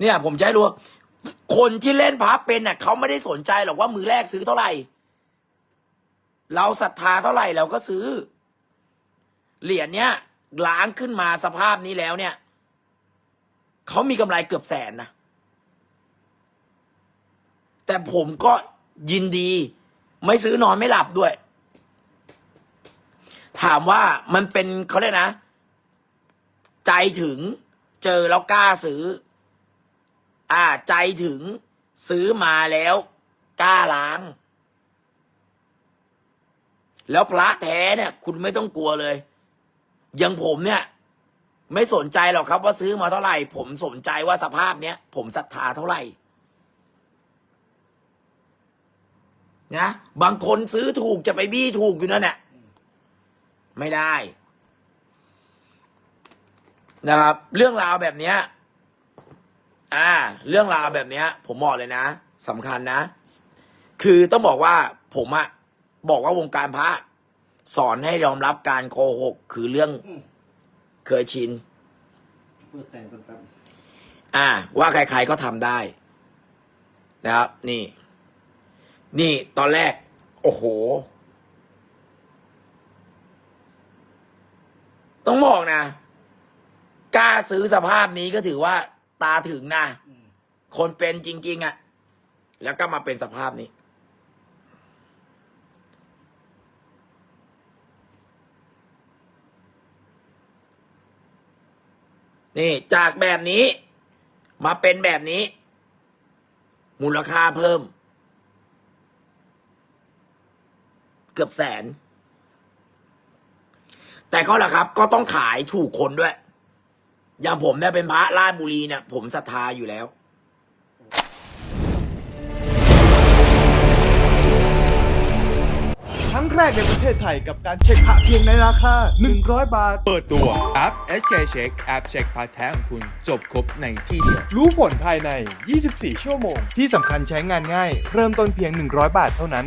เนี่ย ผมจะให้รู้คนที่เล่นพระเป็นเน่ะเขาไม่ได้สนใจหรอกว่ามือแรกซื้อเท่าไหร่ เราศรัทธาเท่าไหร่เราก็ซื้อ เหรียญเนี้ยล้างขึ้นมาสภาพนี้แล้วเนี่ยเขามีกำไรเกือบแสนนะแต่ผมก็ยินดี ไม่ซื้อนอนไม่หลับด้วย ถามว่ามันเป็นเขาเรียกนะ ใจถึงเจอแล้วกล้าซื้อ อ่าใจถึงซื้อมาแล้วกล้าล้าง แล้วพระแท้เนี่ย คุณไม่ต้องกลัวเลย อย่างผมเนี่ย ไม่สนใจหรอกครับว่าซื้อมาเท่าไหร่ ผมสนใจว่าสภาพเนี้ยผมศรัทธาเท่าไหร่นะบางคนซื้อถูกจะไปบี้ถูกอยู่นั่นแหละไม่ได้ นะครับ เรื่องราวแบบเนี้ย อ่า เรื่องราวแบบเนี้ย ผมบอกเลยนะสำคัญนะ คือต้องบอกว่าผมอะบอกว่าวงการพระสอนให้ยอมรับการโกหก คือเรื่องอืมเคยชินเปิดแสงกันแป๊บอ่า ว่าใครๆก็ทำได้นะครับ นี่ นี่ตอนแรก โอ้โห ต้องบอกนะกล้าซื้อสภาพนี้ก็ถือว่า ตาถึงนะอืมคนเป็นจริง ๆอะ่ะ แล้วก็มาเป็นสภาพนี้ นี่จากแบบนี้ มาเป็นแบบนี้ มูลค่าเพิ่ม เกือบแสน แต่ก็แหละครับ ก็ต้องขายถูกคนด้วย อย่างผมเนี่ยเป็นพระราชบุรีเนี่ยผมศรัทธาอยู่แล้ว ครั้งแรกในประเทศไทยกับการเช็คพระเพียงในราคา 100 บาท เปิดตัวแอป SK Check แอปเช็คพาร์ทแท้ของคุณ จบครบในที่เดียว รู้ผลภายใน 24 ชั่วโมง ที่สำคัญใช้งานง่าย เริ่มต้นเพียง 100 บาทเท่านั้น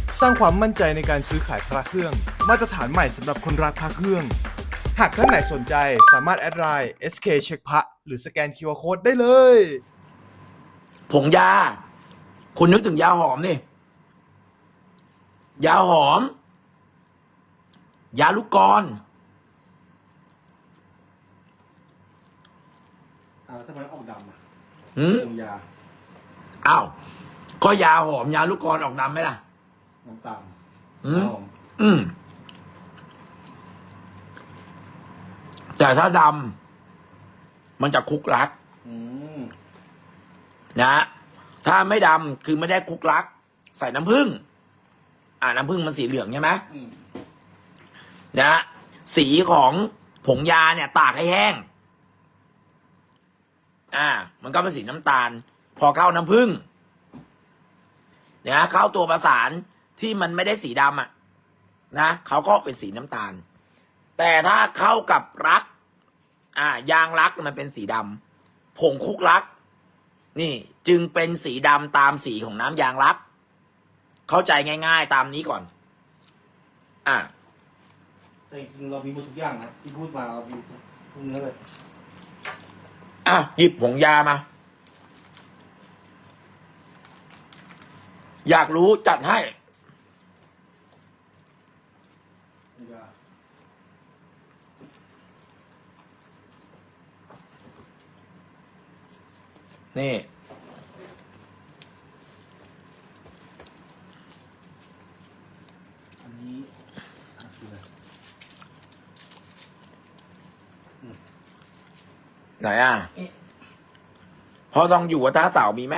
สร้างความมั่นใจในการซื้อขายพระเครื่อง มาตรฐานใหม่สำหรับคนรักพระเครื่อง หากท่านไหนสนใจสามารถแอดไลน์ SK เช็คพระหรือสแกน QR Code ได้เลย ผงยา คุณนึกถึงยาหอมนี่ ยาหอม ยาลูกกรอ่าทำไมออกดำอะหืมลงยา อ้าว ก็ยาหอมยาลูกกรออกดำไหมล่ะ น้ำตาลอืมหอมอืมแต่ถ้าดำมันจะคุกรักอืมนะ ถ้าไม่ดำคือไม่ได้คุกรัก ใส่น้ำผึ้งอ่าน้ำผึ้งมันสีเหลืองใช่ไหมอืมนะสีของผงยาเนี่ย ตากให้แห้ง อ่า มันก็เป็นสีน้ำตาล พอเข้าน้ำผึ้งนะเข้าตัวประสาน ที่มันไม่ได้สีดำอะนะเขาก็เป็นสีน้ำตาล แต่ถ้าเข้ากับรัก อ่ายางรักมันเป็นสีดำผงคุกรัก นี่จึงเป็นสีดำตามสีของน้ำยางรัก เข้าใจง่าย ๆ ตามนี้ก่อน อ่าแต่จริงๆเรามีหมดทุกอย่างนะที่พูดมาเรามีทุกเนื้อเลยอะหยิบผงยามา อยากรู้จัดให้ ยา นี่อันนี้อะคืออะไรไหนอะพอต้องอยู่วัดท่าเสามีไหม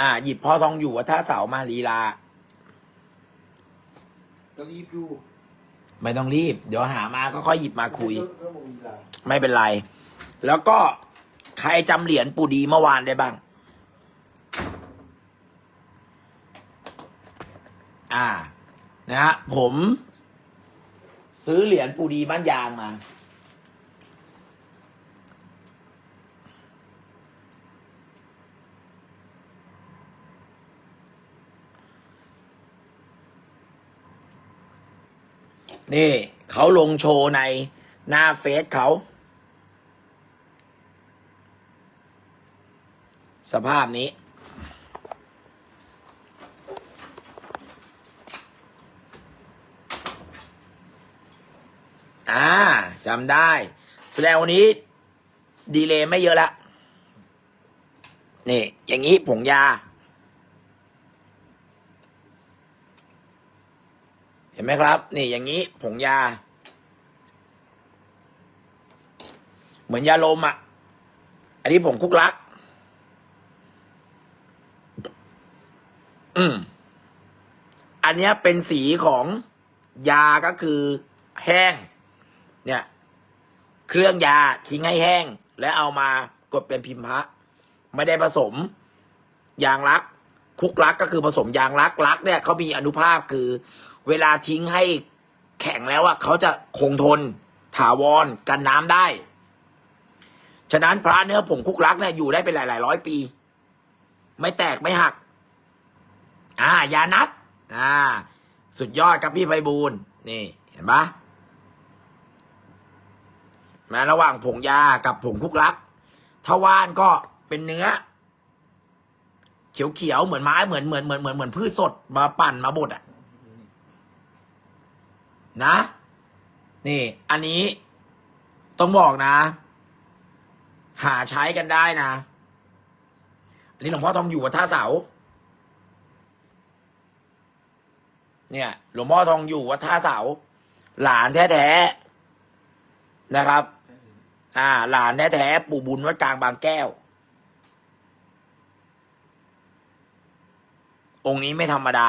อ่า หยิบพ่อทองอยู่วัดท่าเสามาลีลา ก็รีบดู ไม่ต้องรีบ เดี๋ยวหามาก็ค่อยหยิบมาคุยก็ก็บอกมีลาไม่เป็นไร แล้วก็ใครจำเหรียญปูดีเมื่อวานได้บ้าง อ่า นะฮะผม ซื้อเหรียญปูดีบ้านยางมา นี่ เขาลงโชว์ในหน้าเฟซเขา สภาพนี้ อ่าจำได้ แสดงวันนี้ ดีเลย์ไม่เยอะละนี่ อย่างนี้ผงยา ห็นไหมครับ นี่อย่างนี้ผงยา เหมือนยาลมอะ่ะ อันนี้ผงคุกลัก อืม อันนี้เป็นสีของยาก็คือแห้ง เนี่ย เครื่องยาทิ้งให้แห้ง แล้วเอามากดเป็นพิมพ์พระ ไม่ได้ผสมยางรัก คุกรักก็คือผสมยางรักรักเนี่ยเขามีอนุภาพคือ เวลาทิ้งให้แข็งแล้วอะเขาจะคงทน ถาวรกันน้ำได้ ฉะนั้นพระเนื้อผงคุกรักเนี่ยอยู่ได้เป็นหลาย ๆ ร้อยปี ไม่แตกไม่หัก อ่ายานัดอ่า สุดยอดครับพี่ไพบูลนี่เห็นปะมาระหว่างผงยากับผงคุกลักทวารก็เป็นเนื้อ เขียวๆเหมือนไม้เหมือนเหมือนเหมือนเหมือนเหมือนพืชสดมาปั่นมาบดอะนะ นี่ อันนี้ ต้องบอกนะ หาใช้กันได้นะ อันนี้หลวงพ่อทองอยู่วัดท่าเสา เนี่ย หลวงพ่อทองอยู่วัดท่าเสา หลานแท้ๆนะครับ อ่า หลานแท้ๆปู่บุญวัดกลางบางแก้ว องค์นี้ไม่ธรรมดา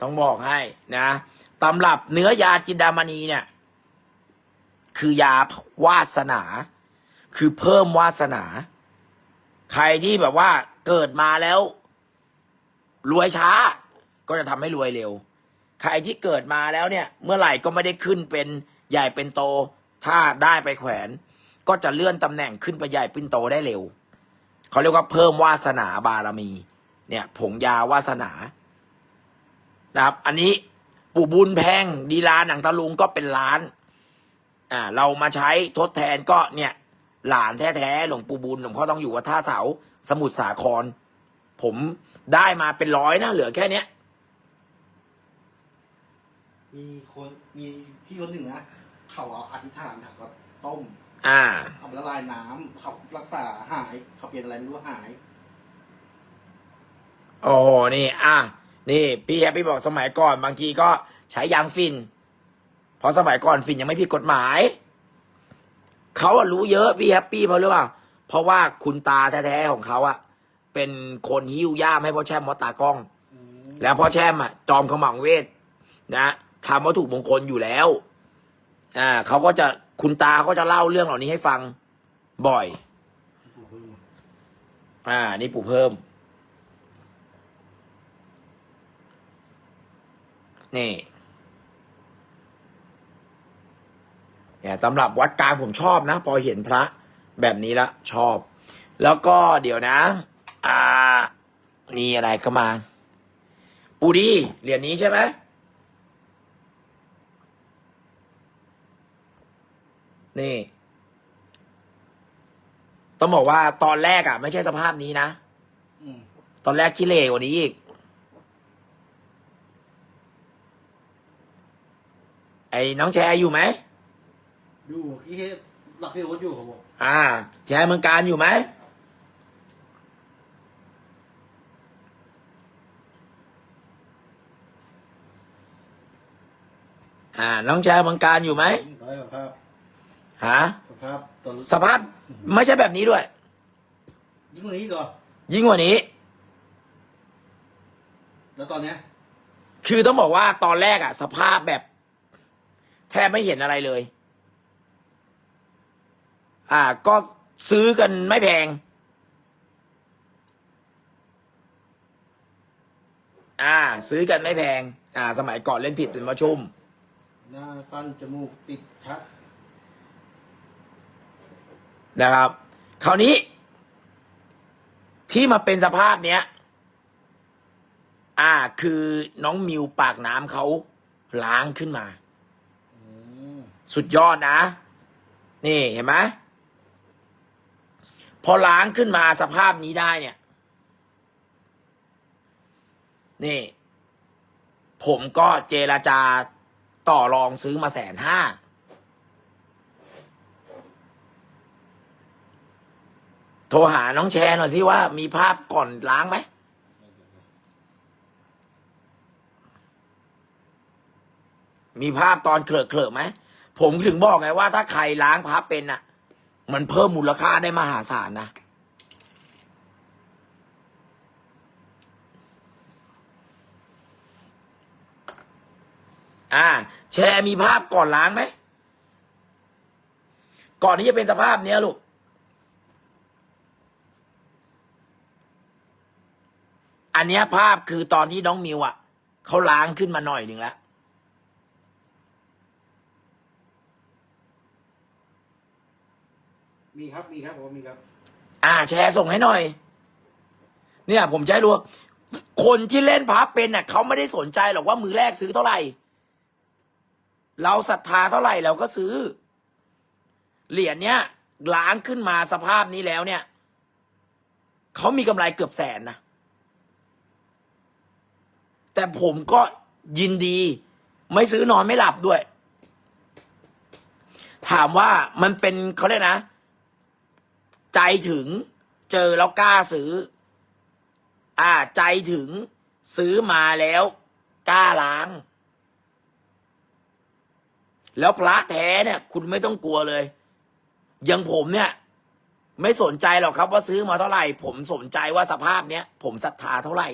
ต้องบอกให้นะตำรับเนื้อยาจินดามณีเนี่ย คือยาวาสนา คือเพิ่มวาสนา ใครที่แบบว่าเกิดมาแล้ว รวยช้า ก็จะทำให้รวยเร็ว ใครที่เกิดมาแล้วเนี่ย เมื่อไหร่ก็ไม่ได้ขึ้นเป็นใหญ่เป็นโต ถ้าได้ไปแขวน ก็จะเลื่อนตำแหน่งขึ้นไปใหญ่เป็นโตได้เร็ว เขาเรียกว่าเพิ่มวาสนาบารมี เนี่ยผงยาวาสนา นะครับ อันนี้ปู่บุญแพงดีลาหนังตะลุงก็เป็นล้าน อ่า เรามาใช้ทดแทนก็เนี่ย หลานแท้ๆหลวงปู่บุญหลวงพ่อต้องอยู่วัดท่าเสา สมุทรสาคร ผมได้มาเป็นร้อยนะเหลือแค่เนี้ยมีคนมีพี่คนหนึ่งนะเขาเอาอธิษฐานเขาก็ต้ม อ่า เอาละลายน้ำเขารักษาหายเขาเป็นอะไรไม่รู้หาย โอ้โหนี่ อะ นี่ พี่แฮปปี้บอกสมัยก่อน บางทีก็ใช้ยางฟิน เพราะสมัยก่อนฟินยังไม่ผิดกฎหมาย เขาอะรู้เยอะพี่แฮปปี้เพราะหรือเปล่า เพราะว่าคุณตาแท้ๆของเขาอะเป็นคนหิ้วย่ามให้พ่อแช่มมอตากล้อง อืมแล้วพ่อแช่มอะจอมขมังเวทนะทำวัตถุมงคลอยู่แล้ว อ่าเขาก็จะ คุณตาก็จะเล่าเรื่องเหล่านี้ให้ฟังบ่อย อ่า นี่ปู่เพิ่ม นี่เนี่ยตำรับวัดกลางผมชอบนะ พอเห็นพระแบบนี้ละชอบ แล้วก็เดี๋ยวนะ อ่า นี่อะไรก็มา ปูดีเหรียญนี้ใช่ไหม นี่ ต้องบอกว่าตอนแรกอะ ไม่ใช่สภาพนี้นะอืมตอนแรกขี้เหร่กว่านี้อีก ไอ้น้องแชร์อยู่ไหม อยู่ที่หลักพี่โอ๊ตอยู่เขาบอกอ่า แชร์เมืองการอยู่ไหม อ่า น้องแชร์เมืองการอยู่ไหมตอนแรกสภาพ ฮะสภาพตอนสภาพไม่ใช่แบบนี้ด้วย ยิ่งกว่านี้อีกเหรอยิ่งกว่านี้ แล้วตอนเนี้ยคือต้องบอกว่าตอนแรกอะสภาพแบบ แทบไม่เห็นอะไรเลย อ่า ก็ซื้อกันไม่แพง อ่า ซื้อกันไม่แพง อ่า สมัยก่อนเล่นผิดเป็นมาชุ่ม หน้าสั้นจมูกติดชัด นะครับ คราวนี้ ที่มาเป็นสภาพเนี้ย อ่า คือน้องมิวปากน้ำเขาล้างขึ้นมา สุดยอดนะ นี่เห็นไหมพอล้างขึ้นมาสภาพนี้ได้เนี่ย นี่ ผมก็เจราจาต่อรองซื้อมาแสนห้า ทรหาน้องแชร์หน่อยสิว่ามีภาพก่อนล้างไหมมีภาพตอนเคลอะเคลอะไหมผมถึงบอกไงว่าถ้าใครล้างพับเป็นอะมันเพิ่มมูลค่าได้มหาศาลนะอ่า แชร์มีภาพก่อนล้างไหมก่อนที่จะเป็นสภาพเนี้ยลูก นเนี้ยภาพคือตอนที่น้องมิวอะเขาล้างขึ้นมาหน่อยหนึ่งแล้วมีครับมีครับผมมีครับ อ่า แชร์ส่งให้หน่อย เนี่ย ผมจะให้รู้ว่าคนที่เล่นพับเป็นเน่ะเขาไม่ได้สนใจหรอกว่ามือแรกซื้อเท่าไหร่ เราศรัทธาเท่าไหร่เราก็ซื้อ เหรียญเนี้ยล้างขึ้นมาสภาพนี้แล้วเนี่ยเขามีกำไรเกือบแสนนะ แต่ผมก็ยินดี ไม่ซื้อนอนไม่หลับด้วย ถามว่ามันเป็นเขาเรียกนะ ใจถึงเจอแล้วกล้าซื้อ อ่า ใจถึงซื้อมาแล้วกล้าล้าง แล้วพระแท้เนี่ย คุณไม่ต้องกลัวเลย อย่างผมเนี่ย ไม่สนใจหรอกครับว่าซื้อมาเท่าไหร่ ผมสนใจว่าสภาพเนี้ยผมศรัทธาเท่าไหร่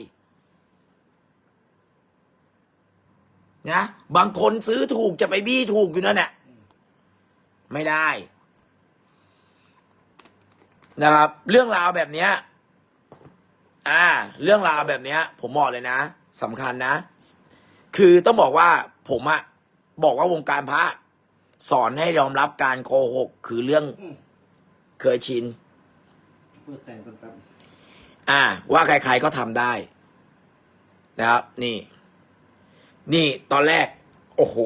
นะบางคนซื้อถูกจะไปบี้ถูกอยู่นั่นแหละไม่ได้ นะครับ เรื่องราวแบบเนี้ย อ่า เรื่องราวแบบเนี้ย ผมบอกเลยนะสำคัญนะ คือต้องบอกว่า ผมอะบอกว่าวงการพระสอนให้ยอมรับการโกหก คือเรื่องอืมเคยชินเปิดแสงกันแป๊บอ่า ว่าใครๆก็ทำได้ นะครับ นี่ นี่ตอนแรก โอ้โห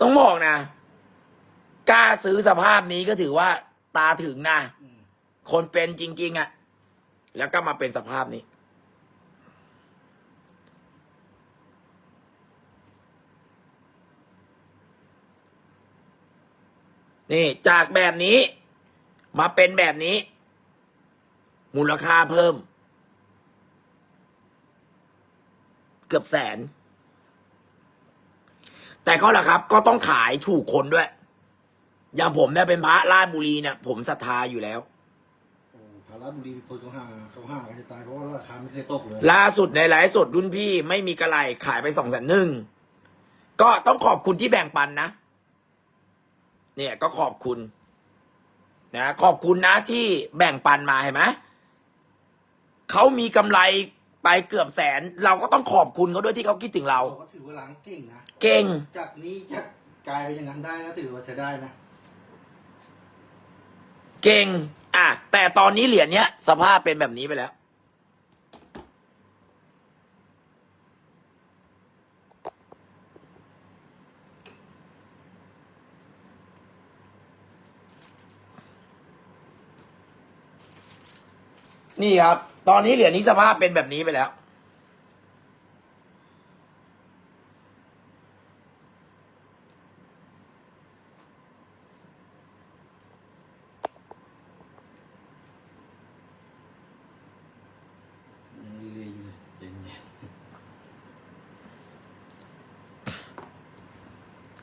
ต้องบอกนะ กล้าซื้อสภาพนี้ก็ถือว่า ตาถึงนะ คนเป็นจริง ๆอะ่ะ แล้วก็มาเป็นสภาพนี้ นี่จากแบบนี้ มาเป็นแบบนี้ มูลค่าเพิ่ม เกือบแสน แต่ก็แหละครับ ก็ต้องขายถูกคนด้วย อย่างผมเนี่ยเป็นพระราชบุรีเนี่ยผมศรัทธาอยู่แล้วโอ้พาราชบุรีคนเขาหาเขาหากันจะตายเพราะว่าราคาไม่เคยตกเลยล่าสุดในไลฟ์สดรุ่นพี่ไม่มีกระไรขายไปสองแสนหนึ่งก็ต้องขอบคุณที่แบ่งปันนะ เนี่ยก็ขอบคุณ นะขอบคุณนะที่แบ่งปันมาเห็นไหมเขามีกำไร ไปเกือบแสน เราก็ต้องขอบคุณเขาด้วยที่เขาคิดถึงเราเขาก็ถือว่าล้างเก่งนะเก่ง จากนี้จะกลายเป็นอย่างนั้นได้ก็ถือว่าใช้ได้นะเก่ง อะ แต่ตอนนี้เหรียญเนี้ย สภาพเป็นแบบนี้ไปแล้ว นี่ครับ ตอนนี้เหรียญนี้สภาพเป็นแบบนี้ไปแล้วยังดีเลยอยู่เลยเจ๋งเนี่ย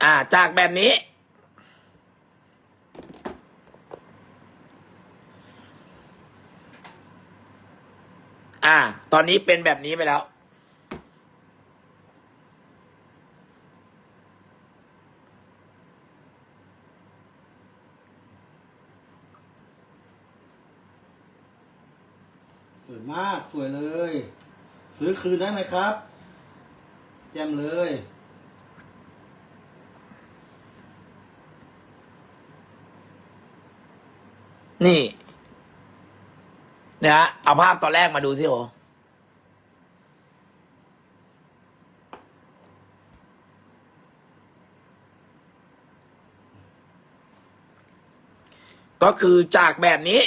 อ่าจากแบบนี้่า ตอนนี้เป็นแบบนี้ไปแล้ว สวยมากสวยเลย ซื้อคืนได้ไหมครับ แจมเลย นี่ เนะฮะเอาภาพตอนแรกมาดูสิโอก็คือจากแบบนี้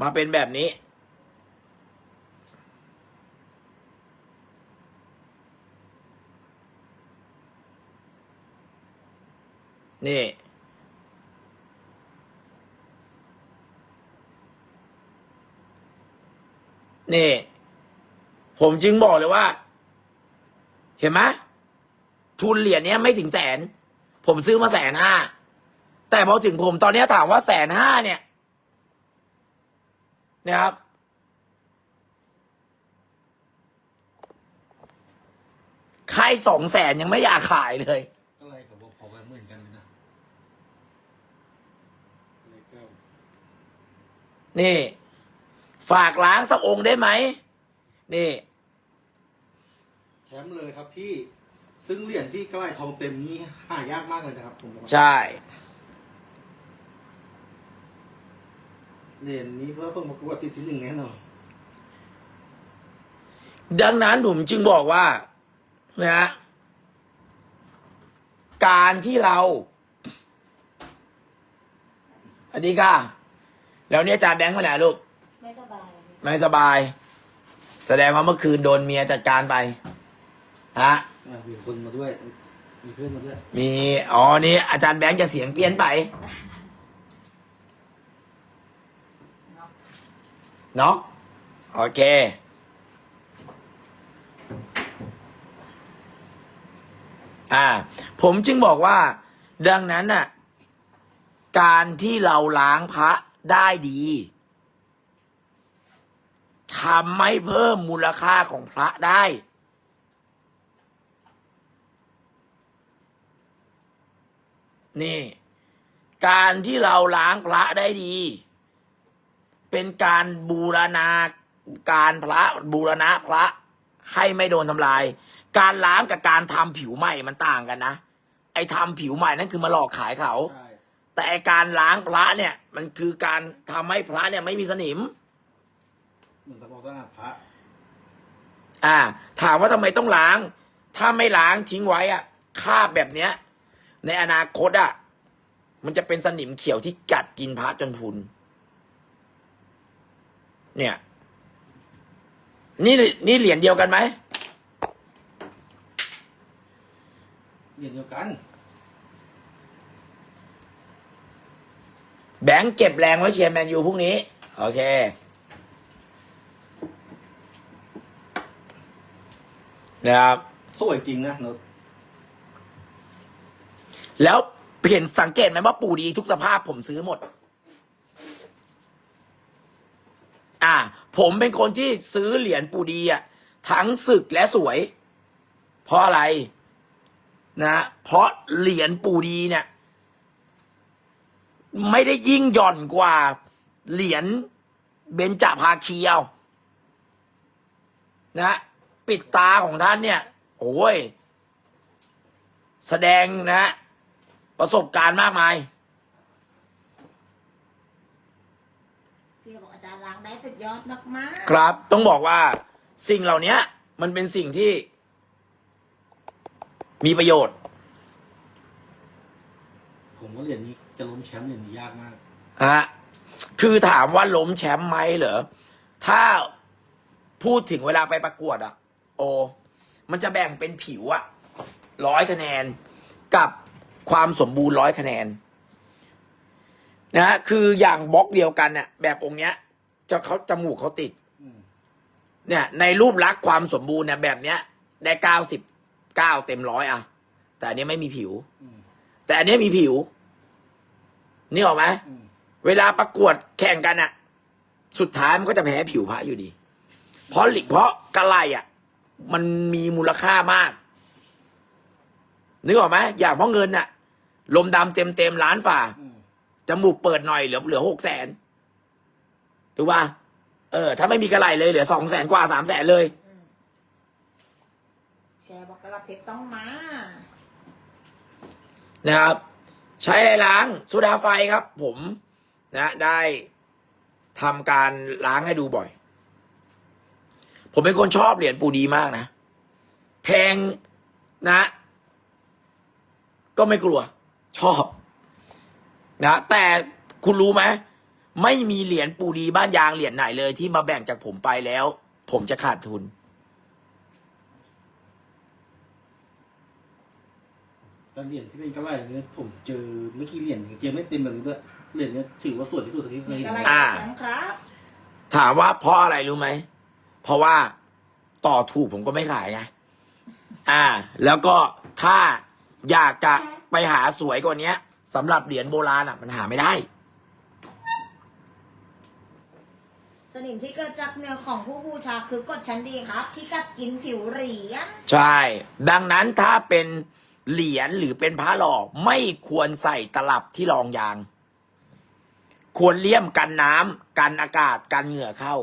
มาเป็นแบบนี้ นี่ นี่ ผมจึงบอกเลยว่า เห็นไหมทุนเหรียญเนี้ยไม่ถึงแสน ผมซื้อมาแสนห้าแต่พอถึงผมตอนเนี้ยถามว่าแสนห้าเนี่ยนะครับ ใครสองแสนยังไม่อยากขายเลยก็ไรเขาบอกพอกันเหมือนกันเลยนะเลขเก้านี่ ฝากล้างสักองค์ได้ไหม นี่ แชมป์เลยครับพี่ซึ่งเหรียญที่ใกล้ทองเต็มนี้หายากมากเลยนะครับผมบอกว่าใช่ เหรียญนี้เพื่อส่งประกวดติดที่หนึ่งแน่นอนดังนั้นผมจึงบอกว่านะฮะการที่เรา อันนี้ค่ะ แล้วเนี่ยอาจารย์แบงค์มาไหนลูก ไม่สบายไม่สบาย แสดงว่าเมื่อคืนโดนเมียจัดการไปฮะอะมีคนมาด้วย มีเพื่อนมาด้วยมีอ๋อนี่อาจารย์แบงค์จะเสียงเปลี่ยนไปเนาะโอเค อ่า ผมจึงบอกว่า ดังนั้นน่ะ การที่เราล้างพระได้ดี ทำให้เพิ่มมูลค่าของพระได้ นี่ การที่เราล้างพระได้ดี เป็นการบูรณาการพระบูรณะพระให้ไม่โดนทำลาย การล้างกับการทำผิวใหม่มันต่างกันนะ ไอ้ทำผิวใหม่นั่นคือมาหลอกขายเขาใช่แต่ไอ้การล้างพระเนี่ย มันคือการทำให้พระเนี่ยไม่มีสนิมเห มือนตะโพกสะอาดพระอ่า ถามว่าทำไมต้องล้าง ถ้าไม่ล้างทิ้งไว้อะคราบแบบเนี้ย ในอนาคตอะมันจะเป็นสนิมเขียวที่กัดกินพระจนพุน เนี่ย นี่นี่เหรียญเดียวกันไหมเหรียญเดียวกัน แบงค์เก็บแรงไว้เชียร์แมนยูพรุ่งนี้ โอเค นะครับ สวยจริงนะเนอะแล้วเห็นสังเกตไหมว่าปู่ดีทุกสภาพผมซื้อหมด อ่า ผมเป็นคนที่ซื้อเหรียญปู่ดีอะทั้งศึกและสวย เพราะอะไรนะ เพราะเหรียญปู่ดีเนี่ย ไม่ได้ยิ่งหย่อนกว่าเหรียญเบญจภาคีเอานะ ปิดตาของท่านเนี่ยโอ้ย แสดงนะ ประสบการณ์มากมาย พี่บอกอาจารย์ล้างได้สุดยอดมากครับ ต้องบอกว่าสิ่งเหล่านี้มันเป็นสิ่งที่ มีประโยชน์ ผมว่าเหรียญนี้จะล้มแชมป์เหรียญนี้ยากมาก ฮะ คือถามว่าล้มแชมป์ไหมเหรอ ถ้าพูดถึงเวลาไปประกวดอะ โอ มันจะแบ่งเป็นผิวอะร้อยคะแนนกับความสมบูรณ์ร้อยคะแนนนะคืออย่างบล็อกเดียวกันเนี่ยแบบองค์เนี้ย จะเขาจมูกเขาติดเนี่ย ในรูปลักษณ์ความสมบูรณ์เนี่ยแบบเนี้ย ได้เก้าสิบเก้าเต็มร้อยอะแต่อันนี้ไม่มีผิวแต่อันนี้มีผิวนี่ออกไหมเวลาประกวดแข่งกันอะสุดท้ายมันก็จะแพ้ผิวพระอยู่ดี เพราะหลิกเพราะกระไลอะ มันมีมูลค่ามาก นึกออกไหมอย่างเพราะเงินอะลมดำเต็มเต็มๆล้านฝ่าอืมจมูกเปิดหน่อยเหลือเหลือหกแสนถูกป่ะเออ ถ้าไม่มีกระไหลเลยเหลือสองแสนกว่าสามแสนเลยอืมแชร์บอกกระเพชรต้องมา นะครับ ใช้อะไรล้างโซดาไฟครับ ผมนะ ได้ทำการล้างให้ดูบ่อย ผมเป็นคนชอบเหรียญปูดีมากนะ แพงนะ ก็ไม่กลัว ชอบ นะ แต่คุณรู้ไหมไม่มีเหรียญปูดีบ้านยางเหรียญไหนเลย ที่มาแบ่งจากผมไปแล้ว ผมจะขาดทุน แต่เหรียญที่เป็นกระไรเนี่ยผมเจอไม่กี่เหรียญเจอไม่เต็มแบบนี้ด้วยเหรียญเนี้ถือว่าสวยที่สุดที่เคยมีเห็น อะไรอ่า แชมป์ครับ ถามว่าเพราะอะไรรู้ไหม เพราะว่าต่อถูกผมก็ไม่ขายไงอ่า แล้วก็ถ้าอยากจะไปหาสวยกว่านี้สำหรับเหรียญโบราณอะ มันหาไม่ได้ สนิมที่เกิดจากเนื้อของผู้บูชาคือกฎชั้นดีครับ ที่กัดกินผิวเหรียญใช่ ดังนั้นถ้าเป็นเหรียญหรือเป็นพระหล่อไม่ควรใส่ตลับที่รองยาง ควรเลี่ยมกันน้ำกันอากาศกันเหงื่อเข้า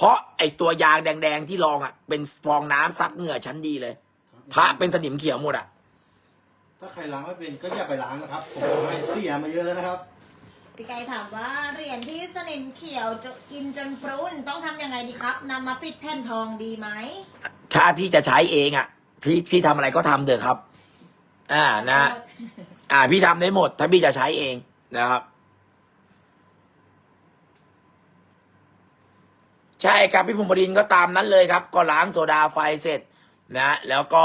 เพราะไอตัวยางแดง ๆ ที่รองอะ เป็นฟองน้ำซับเหงื่อชั้นดีเลย พระเป็นสนิมเขียวหมดอะ ถ้าใครล้างไม่เป็นก็อย่าไปล้างนะครับ ผมบอกให้เสียมาเยอะแล้วนะครับ พี่ไก่ถามว่าเหรียญที่สนิมเขียวจะกินจนปรุนต้องทำยังไงดีครับนำมาปิดแผ่นทองดีไหมถ้าพี่จะใช้เองอะ พี่พี่ทำอะไรก็ทำเถอะครับ อ่านะ อ่า พี่ทำได้หมด ถ้าพี่จะใช้เองนะครับ ใช่ครับพี่ภูมิบดินทร์ก็ตามนั้นเลยครับ ก็ล้างโซดาไฟเสร็จนะแล้วก็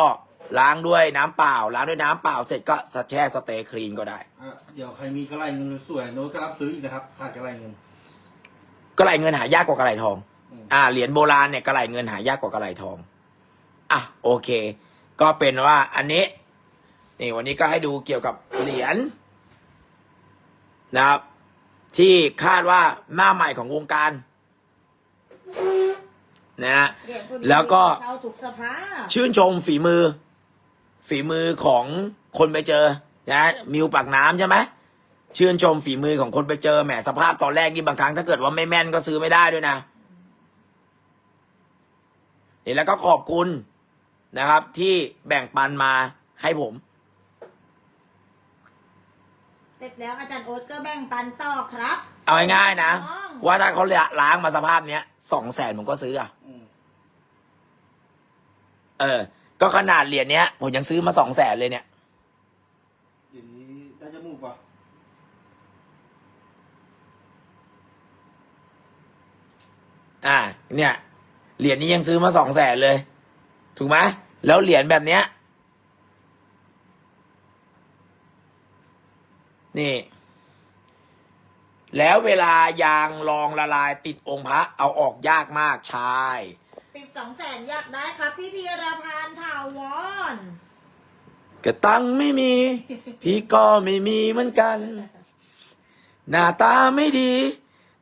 ล้างด้วยน้ำเปล่า ล้างด้วยน้ำเปล่าเสร็จก็แช่สเตย์คลีนก็ได้ อะเดี๋ยวใครมีกระไรเงินสวยโน้ตก็รับซื้ออีกนะครับขาดกระไรเงิน กระไหลเงินหายากกว่ากระไหลทอง อืม อ่า เหรียญโบราณเนี่ยกระไหลเงินหายากกว่ากระไหลทอง อะโอเค ก็เป็นว่าอันนี้นี่วันนี้ก็ให้ดูเกี่ยวกับเหรียญนะครับ ที่คาดว่าหน้าใหม่ของวงการ นะฮะเหรียญคุณแล้วก็เช่าถูกสภาพชื่นชมฝีมือ ฝีมือของคนไปเจอนะมิวปากน้ำใช่ไหมชื่นชมฝีมือของคนไปเจอแหมสภาพตอนแรกนี่บางครั้งถ้าเกิดว่าไม่แม่นก็ซื้อไม่ได้ด้วยนะนี่แล้วก็ขอบคุณนะครับ ที่แบ่งปันมาให้ผม เส ร็จแล้วอาจารย์โอ๊ตก็แบ่งปันต่อครับ เอาง่ายๆนะอ๋อว่าถ้าเขาล้างมาสภาพเนี้ยสองแสนผมก็ซื้ออะอืมเออ ก็ขนาดเหรียญเนี้ย ผมยังซื้อมาสองแสนเลยเนี่ยเดี๋ยวนี้ได้จมูกปะอ่า เนี่ย เหรียญนี้ยังซื้อมาสองแสนเลย ถูกไหมแล้วเหรียญแบบเนี้ย นี่ แล้วเวลายางรองละลายติดองค์พระเอาออกยากมากใช่ปิดสองแสนอยากได้ครับ พี่พีรพันธ์ถาวรกระตังไม่มี พี่ก็ไม่มีเหมือนกัน หน้าตาไม่ดี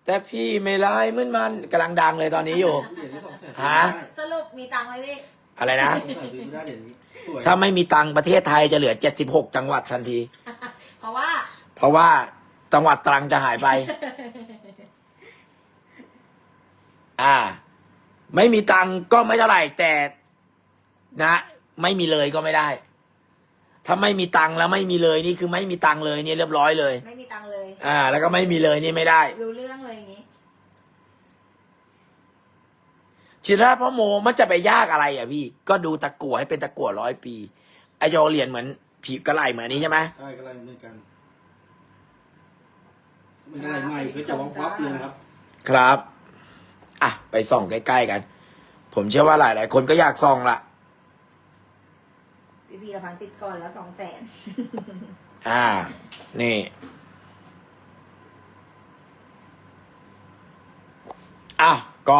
แต่พี่ไม่ลายเหมือนมันกำลังดังเลยตอนนี้อยู่ เหรียญนี้สองแสนฮะ สรุปมีตังค์ไหมพี่อะไรนะ สองแสนซื้อไม่ได้เหรียญนี้สวยถ้าไม่มีตังค์ประเทศไทยจะเหลือ 76 จังหวัดทันที เพราะว่าเพ ราะว่าจังหวัดตรังจะหายไป อ่า ไม่มีตังค์ก็ไม่เท่าไหร่แต่นะ ไม่มีเลยก็ไม่ได้ ถ้าไม่มีตังค์แล้วไม่มีเลยนี่คือไม่มีตังค์เลยนี่เรียบร้อยเลย ไม่มีตังค์เลย อ่า แล้วก็ไม่มีเลยนี่ไม่ได้ รู้เรื่องเลยอย่างนี้ชินราชพ่อโมมันจะไปยากอะไรอะพี่ ก็ดูตะกั่วให้เป็นตะกั่วร้อยปีไอโยเหรียญเหมือนผีกระไหลเหมือนอันนี้ใช่ไหมใช่กระไรเหมือนกัน เป็นกระไรใหม่ก็จะวับวับเลยนะครับ ครับ อะ ไปส่องใกล้ๆกัน ผมเชื่อว่าหลายๆ คนก็อยากส่องละพี่พีรพันธ์ปิดก่อนแล้วสองแสนอ่า นี่ อะ ก็